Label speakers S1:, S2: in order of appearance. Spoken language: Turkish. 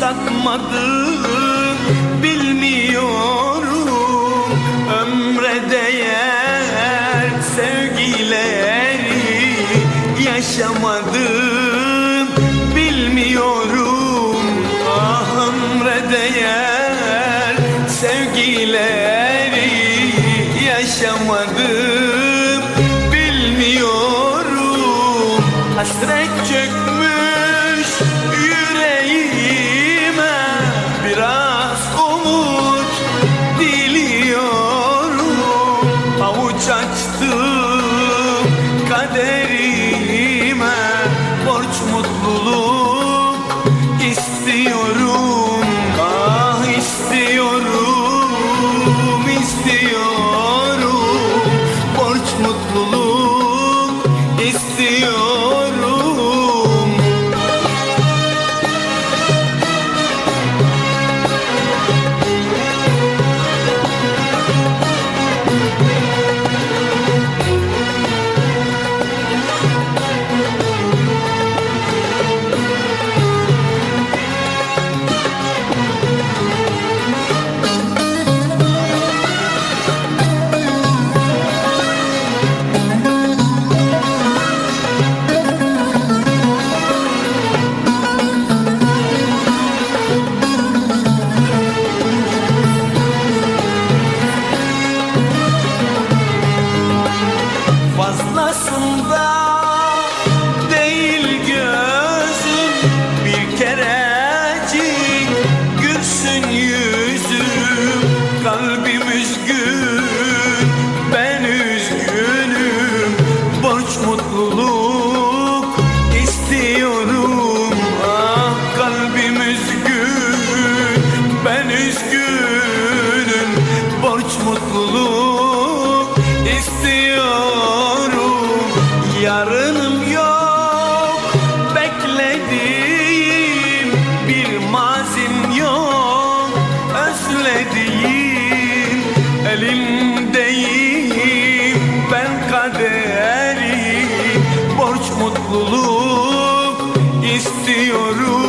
S1: satmadım bilmiyorum. Ömre değer sevgileri yaşamadım bilmiyorum. Ah ömre değer sevgileri yaşamadım açtım kaderime borç mutluluk istiyorum istiyorum yarınım yok. Beklediğim bir mazim yok. Özlediğim elimdeyim. Ben kaderim. Borç mutluluk istiyorum